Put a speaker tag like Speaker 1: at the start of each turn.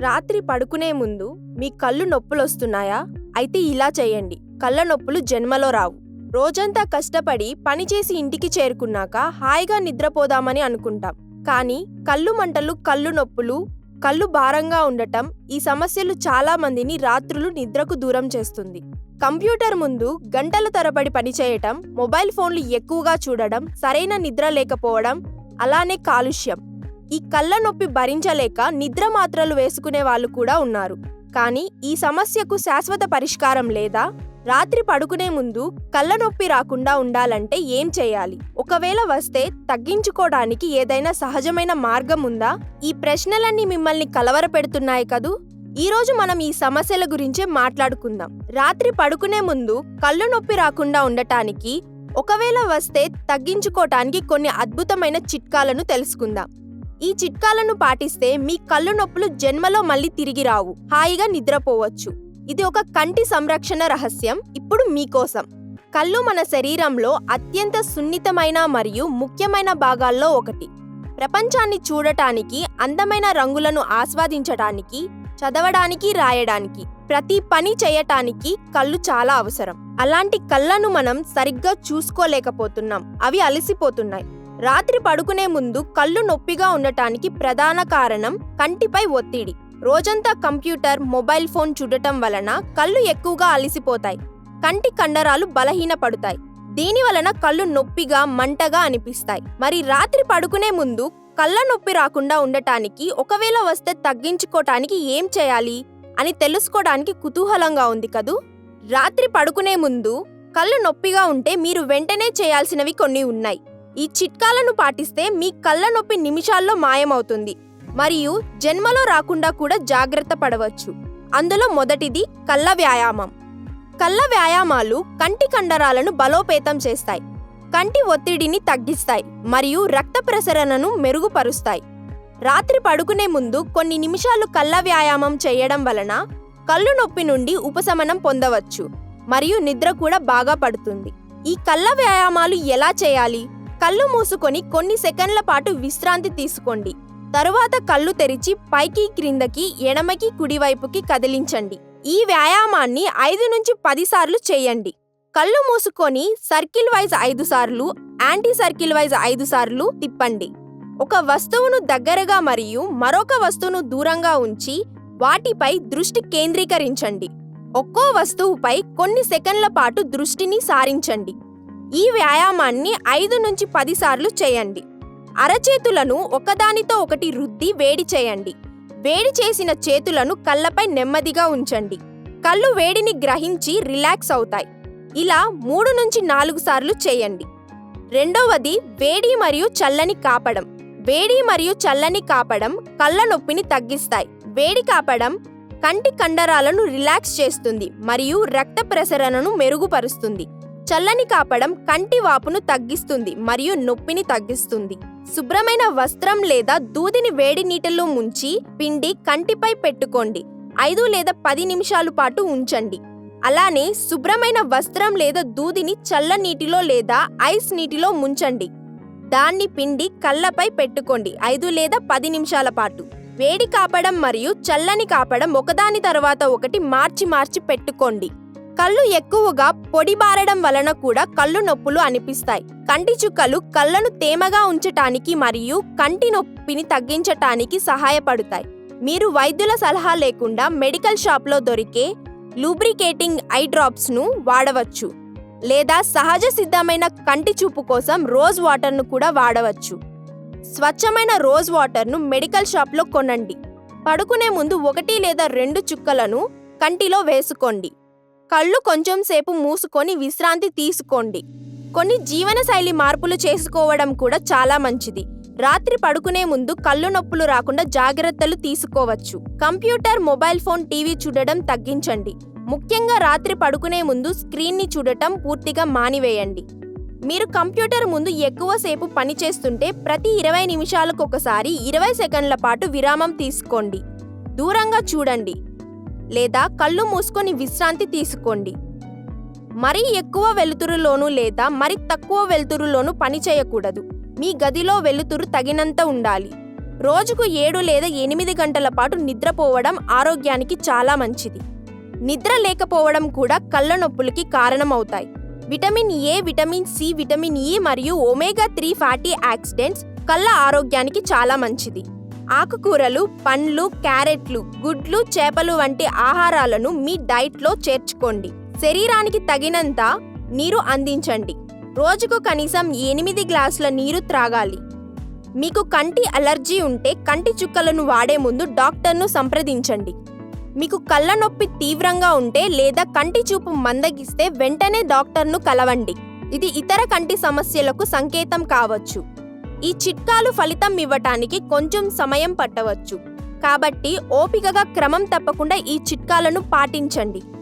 Speaker 1: రాత్రి పడుకునే ముందు మీ కళ్ళు నొప్పులొస్తున్నాయా? అయితే ఇలా చేయండి. కళ్ళ నొప్పులు జన్మలో రావు. రోజంతా కష్టపడి పనిచేసి ఇంటికి చేరుకున్నాక హాయిగా నిద్రపోదామని అనుకుంటాం. కానీ కళ్ళు మంటలు కళ్ళు నొప్పులు కళ్ళు భారంగా ఉండటం ఈ సమస్యలు చాలామందిని రాత్రులు నిద్రకు దూరం చేస్తుంది. కంప్యూటర్ ముందు గంటల తరబడి పనిచేయటం మొబైల్ ఫోన్లు ఎక్కువగా చూడడం సరైన నిద్ర లేకపోవడం అలానే కాలుష్యం. ఈ కళ్ళ నొప్పి భరించలేక నిద్ర మాత్రలు వేసుకునే వాళ్ళు కూడా ఉన్నారు. కానీ ఈ సమస్యకు శాశ్వత పరిష్కారం లేదా? రాత్రి పడుకునే ముందు కళ్ళ నొప్పి రాకుండా ఉండాలంటే ఏం చేయాలి? ఒకవేళ వస్తే తగ్గించుకోవడానికి ఏదైనా సహజమైన మార్గం ఉందా? ఈ ప్రశ్నలన్నీ మిమ్మల్ని కలవరపెడుతున్నాయి కదూ? ఈరోజు మనం ఈ సమస్యల గురించే మాట్లాడుకుందాం. రాత్రి పడుకునే ముందు కళ్ళు నొప్పి రాకుండా ఉండటానికి ఒకవేళ వస్తే తగ్గించుకోవటానికి కొన్ని అద్భుతమైన చిట్కాలను తెలుసుకుందాం. ఈ చిట్కాలను పాటిస్తే మీ కళ్ళు నొప్పులు జన్మలో మళ్ళీ తిరిగి రావు. హాయిగా నిద్రపోవచ్చు. ఇది ఒక కంటి సంరక్షణ రహస్యం. ఇప్పుడు మీకోసం కళ్ళు మన శరీరంలో అత్యంత సున్నితమైన మరియు ముఖ్యమైన భాగాల్లో ఒకటి. ప్రపంచాన్ని చూడటానికి అందమైన రంగులను ఆస్వాదించటానికి చదవడానికి రాయడానికి ప్రతి పని చేయటానికి కళ్ళు చాలా అవసరం. అలాంటి కళ్ళను మనం సరిగ్గా చూసుకోలేకపోతున్నాం. అవి అలసిపోతున్నాయి. రాత్రి పడుకునే ముందు కళ్ళు నొప్పిగా ఉండటానికి ప్రధాన కారణం కంటిపై ఒత్తిడి. రోజంతా కంప్యూటర్ మొబైల్ ఫోన్ చూడటం వలన కళ్ళు ఎక్కువగా అలసిపోతాయి. కంటి కండరాలు బలహీనపడుతాయి. దీని వలన కళ్ళు నొప్పిగా మంటగా అనిపిస్తాయి. మరి రాత్రి పడుకునే ముందు కళ్ళ నొప్పి రాకుండా ఉండటానికి ఒకవేళ వస్తే తగ్గించుకోవటానికి ఏం చేయాలి? అని తెలుసుకోవడానికి కుతూహలంగా ఉంది కదూ? రాత్రి పడుకునే ముందు కళ్ళు నొప్పిగా ఉంటే మీరు వెంటనే చేయాల్సినవి కొన్ని ఉన్నాయి. ఈ చిట్కాలను పాటిస్తే మీ కళ్ళ నొప్పి నిమిషాల్లో మాయమవుతుంది మరియు జన్మలో రాకుండా కూడా జాగ్రత్త పడవచ్చు. అందులో మొదటిది కళ్ళ వ్యాయామం. కళ్ళ వ్యాయామాలు కంటి కండరాలను బలోపేతం చేస్తాయి. కంటి ఒత్తిడిని తగ్గిస్తాయి మరియు రక్త ప్రసరణను మెరుగుపరుస్తాయి. రాత్రి పడుకునే ముందు కొన్ని నిమిషాలు కళ్ళ వ్యాయామం చేయడం వలన కళ్ళు నొప్పి నుండి ఉపశమనం పొందవచ్చు మరియు నిద్ర కూడా బాగా పడుతుంది. ఈ కళ్ళ వ్యాయామాలు ఎలా చేయాలి? కళ్ళు మూసుకొని కొన్ని సెకండ్ల పాటు విశ్రాంతి తీసుకోండి. తరువాత కళ్ళు తెరిచి పైకి క్రిందకి ఎడమకి కుడివైపుకి కదిలించండి. ఈ వ్యాయామాన్ని ఐదు నుంచి పదిసార్లు చేయండి. కళ్ళు మూసుకొని సర్కిల్ వైజ్ ఐదు సార్లు యాంటీ సర్కిల్ వైజ్ ఐదు సార్లు తిప్పండి. ఒక వస్తువును దగ్గరగా మరియు మరొక వస్తువును దూరంగా ఉంచి వాటిపై దృష్టి కేంద్రీకరించండి. ఒక్కో వస్తువుపై కొన్ని సెకండ్ల పాటు దృష్టిని సారించండి. ఈ వ్యాయామాన్ని ఐదు నుంచి పదిసార్లు చేయండి. అరచేతులను ఒకదానితో ఒకటి రుద్ది వేడి చేయండి. వేడి చేసిన చేతులను కళ్ళపై నెమ్మదిగా ఉంచండి. కళ్ళు వేడిని గ్రహించి రిలాక్స్ అవుతాయి. ఇలా మూడు నుంచి నాలుగు సార్లు చేయండి. రెండవది వేడి మరియు చల్లని కాపడం. వేడి మరియు చల్లని కాపడం కళ్ళ నొప్పిని తగ్గిస్తాయి. వేడి కాపడం కంటి కండరాలను రిలాక్స్ చేస్తుంది మరియు రక్త ప్రసరణను మెరుగుపరుస్తుంది. చల్లని కాపడం కంటి వాపును తగ్గిస్తుంది మరియు నొప్పిని తగ్గిస్తుంది. శుభ్రమైన వస్త్రం లేదా దూదిని వేడి నీటిలో ముంచి పిండి కంటిపై పెట్టుకోండి. ఐదు లేదా పది నిమిషాల పాటు ఉంచండి. అలానే శుభ్రమైన వస్త్రం లేదా దూదిని చల్ల నీటిలో లేదా ఐస్ నీటిలో ముంచండి. దాన్ని పిండి కళ్ళపై పెట్టుకోండి. ఐదు లేదా పది నిమిషాల పాటు. వేడి కాపడం మరియు చల్లని కాపడం ఒకదాని తర్వాత ఒకటి మార్చి మార్చి పెట్టుకోండి. కళ్ళు ఎక్కువగా పొడిబారడం వలన కూడా కళ్ళు నొప్పులు అనిపిస్తాయి. కంటి చుక్కలు కళ్ళను తేమగా ఉంచటానికి మరియు కంటి నొప్పిని తగ్గించటానికి సహాయపడతాయి. మీరు వైద్యుల సలహా లేకుండా మెడికల్ షాప్లో దొరికే లూబ్రికేటింగ్ ఐ డ్రాప్స్ను వాడవచ్చు. లేదా సహజ సిద్ధమైన కంటి చూపు కోసం రోజ్ వాటర్ను కూడా వాడవచ్చు. స్వచ్ఛమైన రోజ్ వాటర్ను మెడికల్ షాప్లో కొనండి. పడుకునే ముందు ఒకటి లేదా రెండు చుక్కలను కంటిలో వేసుకోండి. కళ్ళు కొంచెం సేపు మూసుకొని విశ్రాంతి తీసుకోండి. కొన్ని జీవనశైలి మార్పులు చేసుకోవడం కూడా చాలా మంచిది. రాత్రి పడుకునే ముందు కళ్ళు నొప్పులు రాకుండా జాగ్రత్తలు తీసుకోవచ్చు. కంప్యూటర్ మొబైల్ ఫోన్ టీవీ చూడడం తగ్గించండి. ముఖ్యంగా రాత్రి పడుకునే ముందు స్క్రీన్ని చూడటం పూర్తిగా మానివేయండి. మీరు కంప్యూటర్ ముందు ఎక్కువసేపు పనిచేస్తుంటే ప్రతి ఇరవై నిమిషాలకు ఒకసారి ఇరవై సెకండ్ల పాటు విరామం తీసుకోండి. దూరంగా చూడండి. లేదా కళ్ళు మూసుకొని విశ్రాంతి తీసుకోండి. మరీ ఎక్కువ వెలుతురులోనూ లేదా మరి తక్కువ వెలుతురులోనూ పని చేయకూడదు. మీ గదిలో వెలుతురు తగినంత ఉండాలి. రోజుకు ఏడు లేదా ఎనిమిది గంటల పాటు నిద్రపోవడం ఆరోగ్యానికి చాలా మంచిది. నిద్ర లేకపోవడం కూడా కళ్ళ నొప్పులకి కారణమవుతాయి. Vitamin A vitamin C vitamin E మరియు ఒమేగా త్రీ ఫ్యాటీ యాక్సిడెంట్స్ కళ్ళ ఆరోగ్యానికి చాలా మంచిది. ఆకుకూరలు పండ్లు క్యారెట్లు గుడ్లు చేపలు వంటి ఆహారాలను మీ డైట్లో చేర్చుకోండి. శరీరానికి తగినంత నీరు అందించండి. రోజుకు కనీసం ఎనిమిది గ్లాసుల నీరు త్రాగాలి. మీకు కంటి అలర్జీ ఉంటే కంటి చుక్కలను వాడే ముందు డాక్టర్ను సంప్రదించండి. మీకు కళ్ళ నొప్పి తీవ్రంగా ఉంటే లేదా కంటి చూపు మందగిస్తే వెంటనే డాక్టర్ను కలవండి. ఇది ఇతర కంటి సమస్యలకు సంకేతం కావచ్చు. ఈ చిట్కాలు ఫలితం ఇవ్వటానికి కొంచెం సమయం పట్టవచ్చు. కాబట్టి ఓపికగా క్రమం తప్పకుండా ఈ చిట్కాలను పాటించండి.